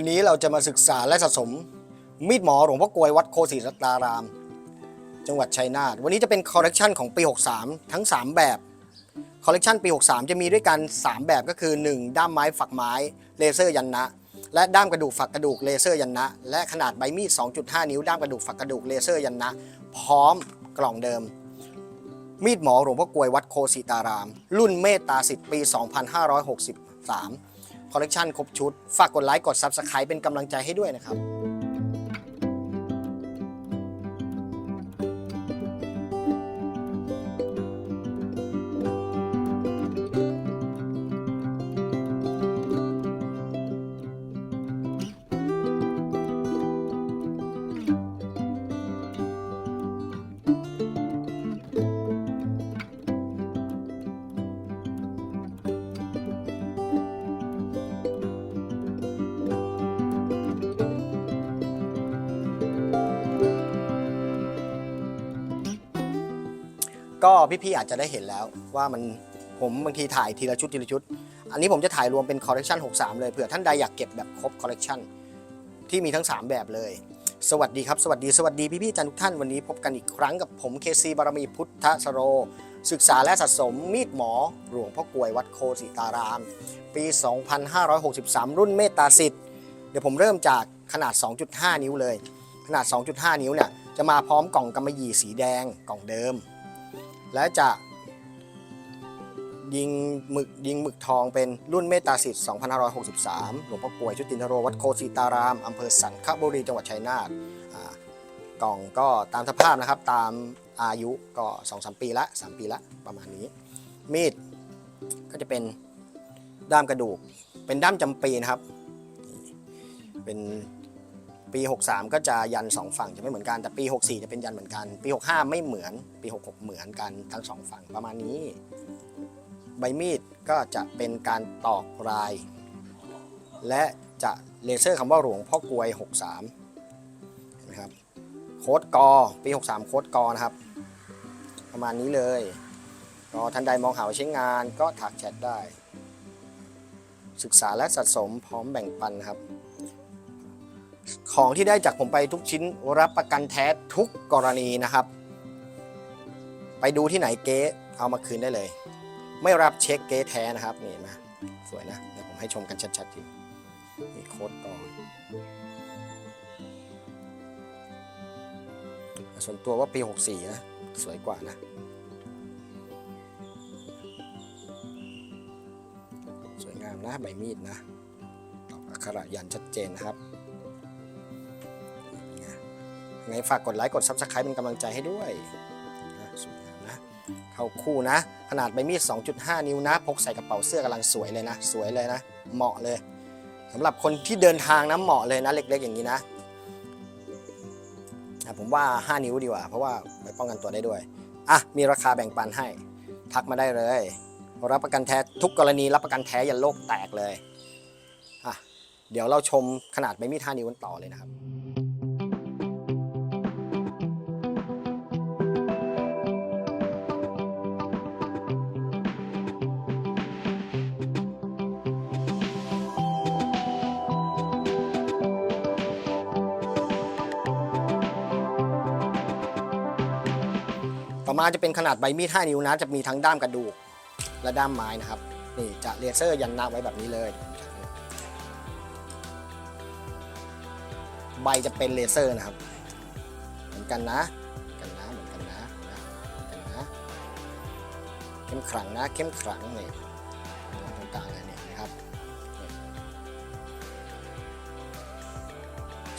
วันนี้เราจะมาศึกษาและสะสม มีดหมอหลวงพ่อกลวยวัดโคศิรัตาราม จังหวัดชัยนาทวันนี้จะเป็นคอลเลกชันของปี 63 ทั้ง 3 แบบคอลเลกชันปี 63 จะมีด้วยกัน 3 แบบก็คือ 1 ด้ามไม้ฝักไม้เลเซอร์ยันนะ และด้ามกระดูกฝักกระดูกเลเซอร์ยันนะ และขนาดใบมีด 2.5 นิ้วด้ามกระดูกฝักกระดูกเลเซอร์ยันนะ พร้อมกล่องเดิม มีดหมอหลวงพ่อกลวยวัดโคสิตาราม รุ่นเมตตาสิทธิ์ปี 2563 คอลเลกชันครบชุด ฝากกดไลค์กด Subscribe เป็นกำลังใจให้ด้วยนะครับ ก็พี่ๆอาจจะได้เห็นแล้วว่ามันผมบางทีถ่ายทีละชุดทีละชุด อันนี้ผมจะถ่ายรวมเป็นคอลเลกชัน63 เลยเผื่อท่านใดอยากเก็บแบบครบคอลเลกชันที่มีทั้ง 3 แบบเลย สวัสดีครับสวัสดีสวัสดีพี่ๆจันทุกท่านวันนี้พบกันอีกครั้งกับผมเคซีบารมีพุทธสโร ศึกษาและสะสมมีดหมอหลวงพ่อกลวยวัดโคสิตาราม ปี 2563 รุ่นเมตตาสิทธิ์เดี๋ยวผมเริ่มจากขนาด 2.5 นิ้วเลย ขนาด 2.5 นิ้วเนี่ยจะมาพร้อมกล่องกำมะหยี่สีแดงกล่องเดิม และจะยิงหมึกยิงหมึกทองเป็นรุ่นเมตตาสิทธิ์2563 หลวงพ่อกลวยชุตินทโรวัดโคสิตารามอำเภอสันคบุรีจังหวัดชัยนาทกล่องก็ตามสภาพนะครับตามอายุก็ 2-3 ปีละ 3 ปีละประมาณนี้ มีดก็จะเป็นด้ามกระดูก เป็นด้ามจำปีนะครับ เป็น ปี 63 ก็จะยัน 2 ฝั่งจะไม่เหมือนกันแต่ปี 64 จะเป็นยันเหมือนกัน ปี 65 ไม่เหมือนปี 66 เหมือนกันทั้งสองฝั่งประมาณนี้ ใบมีดก็จะเป็นการตอกลาย และจะเลเซอร์คำว่าหลวงพ่อกลวย 63นะครับโค้ดกอปี 63 โค้ดกอนะครับ ประมาณนี้เลยก็ท่านใดมองหาใช้งานก็ถักแชทได้ ศึกษาและสะสมพร้อมแบ่งปันครับ ของที่ได้จากผมไปทุกชิ้นรับประกันแท้ทุกกรณีนะครับ ไปดูที่ไหนเก๊เอามาคืนได้เลย ไม่รับเช็คเก๊แท้นะครับนี่นไหมสวยนะเดี๋ยวผมให้ชมกันชัดๆทีนี่โค้ดก่อนส่วนตัวว่าปี 64 นะ สวยกว่านะ สวยงามนะ ใบมีดนะตอกอักขระยันชัดเจนนะครับ ไงฝากกดไลค์กด Subscribe เป็นกำลังใจให้ด้วยนะสวยงามนะ เข้าคู่นะ ขนาดใบมีด 2.5 นิ้วนะ พกใส่กระเป๋าเสื้อกำลังสวยเลยนะ สวยเลยนะ เหมาะเลยสำหรับคนที่เดินทางนะเหมาะเลยนะ เล็ก ๆ อย่างนี้นะผมว่า 5 นิ้วดีกว่า เพราะว่าไปป้องกันตัวได้ด้วย อะ มีราคาแบ่งปันให้ ทักมาได้เลย รับประกันแท้ทุกกรณีรับประกันแท้ยันโลกแตกเลย อะ เดี๋ยวเราชมขนาดใบมีด5นิ้วกันต่อเลยนะครับ ต่อมาจะเป็นขนาดใบมีด5นิ้วนะจะมีทั้งด้ามกระดูกและด้ามไม้นะครับนี่จะเลเซอร์ยันหน้าไว้แบบนี้เลย ใบจะเป็นเลเซอร์นะครับ เหมือนกันนะกันนะเหมือนกันนะนะกันนะเข้มขลังนะเข้มขลังนี่ตรงกลางเลยเนี่ยนะครับ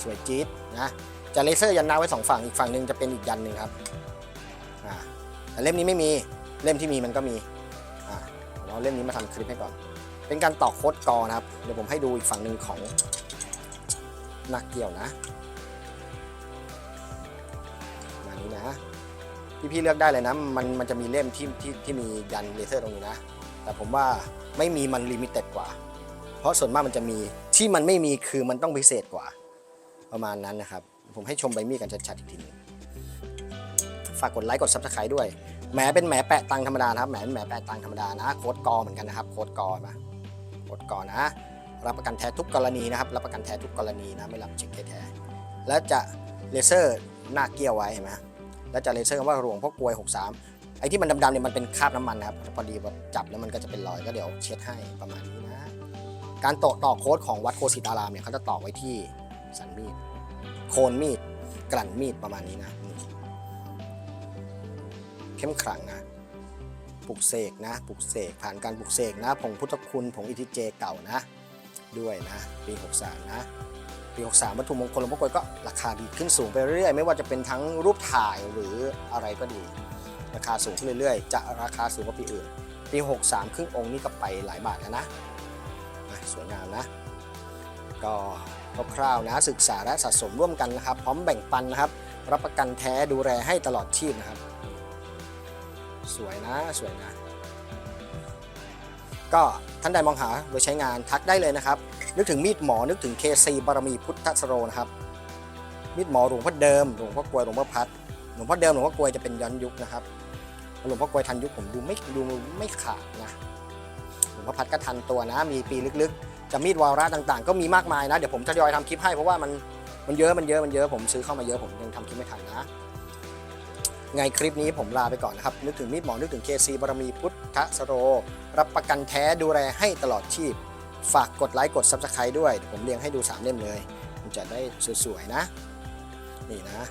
สวยจี๊ดนะจะเลเซอร์ยันหน้าไว้สองฝั่งอีกฝั่งหนึ่งจะเป็นอีกยันหนึ่งครับ เล่มนี้ไม่มีเล่มที่มีมันก็มีอ่าเราเอาเล่มนี้มาทำคลิปให้ก่อน เป็นการตอกโคดกอนะครับ เดี๋ยวผมให้ดูอีกฝั่งหนึ่งของนักเกี่ยวนะมานี้นะพี่พี่ๆเลือกได้เลยนะ มันมันจะมีเล่มที่ที่ที่มียันเลเซอร์ตรงนี้นะ แต่ผมว่าไม่มีมันลิมิเต็ดกว่า เพราะส่วนมากมันจะมีที่มันไม่มีคือมันต้องพิเศษกว่า ประมาณนั้นนะครับ ผมให้ชมใบมีดกันชัดๆอีกทีหนึง ฝากกดไลค์กด Subscribe ด้วยแหมเป็นแหมแปะตังธรรมดานะครับแหมเป็นแหมแปะตังธรรมดานะโค้ดกอเหมือนกันนะครับโค้ดกอมาโค้ดกอนะ รับประกันแท้ทุกกรณีนะครับ รับประกันแท้ทุกกรณีนะไม่รับเช็คแท้และจะเลเซอร์หน้าเกี้ยวไว้เห็นไหมแล้วจะเลเซอร์ว่าหลวงพ่อกลวย 63 ไอ้ที่มันดำๆเนี่ยมันเป็นคราบน้ำมันนะครับพอดีจับแล้วมันก็จะเป็นรอยก็เดี๋ยวเช็ดให้ประมาณนี้นะ การต่อต่อโค้ดของวัดโคสิตารามเนี่ยเขาจะต่อไว้ที่สันมีดโคนมีดกลั่นมีดประมาณนี้นะ เข้มขลังนะปลุกเสกนะปลุกเสกผ่านการปลุกเสกนะผงพุทธคุณผงอิทิเจเก่านะ ด้วยนะปี63นะปี63วัตถุมงคลหลวงพ่อกลวยก็ราคาดีขึ้นสูงไปเรื่อยๆไม่ว่าจะเป็นทั้งรูปถ่ายหรืออะไรก็ดี ราคาสูงขึ้นเรื่อยๆ จะราคาสูงกว่าปีอื่น ปี 63 ครึ่งองค์นี่ก็ไปหลายบาทแล้วนะอะสวยงามนะ ก็คร่าวๆนะศึกษาและสะสมร่วมกันนะครับ พร้อมแบ่งปันนะครับ รับประกันแท้ดูแลให้ตลอดชีพนะครับ สวยนะสวยนะ ก็ท่านใดมองหาโดยใช้งานทักได้เลยนะครับ นึกถึงมีดหมอนึกถึง KC บารมีพุทธสโรนะครับ มีดหมอหลวงพ่อเดิมหลวงพ่อกลวยหลวงพ่อพัดหลวงพ่อเดิมหลวงพ่อกลวยจะเป็นย้อนยุคนะครับหลวงพ่อกลวยทันยุคผมดูไม่ดูไม่ขาดนะหลวงพ่อพัดก็ทันตัวนะ มีปีลึกๆ จะมีดวาระต่างๆ ก็มีมากมายนะ เดี๋ยวผมทยอยทำคลิปให้เพราะว่ามันมันเยอะมันเยอะมันเยอะผมซื้อเข้ามาเยอะผมยังทำคลิปไม่ทันนะ ไงคลิปนี้ผมลาไปก่อนนะครับ นึกถึงมีดหมอนึกถึงเคซีบารมีพุทธสโร รับประกันแท้ดูแลให้ตลอดชีพ ฝากกดไลค์กด Subscribe ด้วย ผมเรียงให้ดู 3 เล่มเลยมันจะได้สวยๆนะ นี่นะ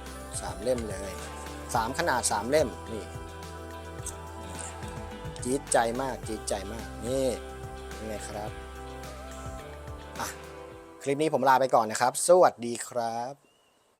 3 เล่มเลย 3 ขนาด 3 เล่มนี่จี๊ดใจมากจี๊ดใจมาก นี่ยังไงครับ อะ คลิปนี้ผมลาไปก่อนนะครับ สวัสดีครับ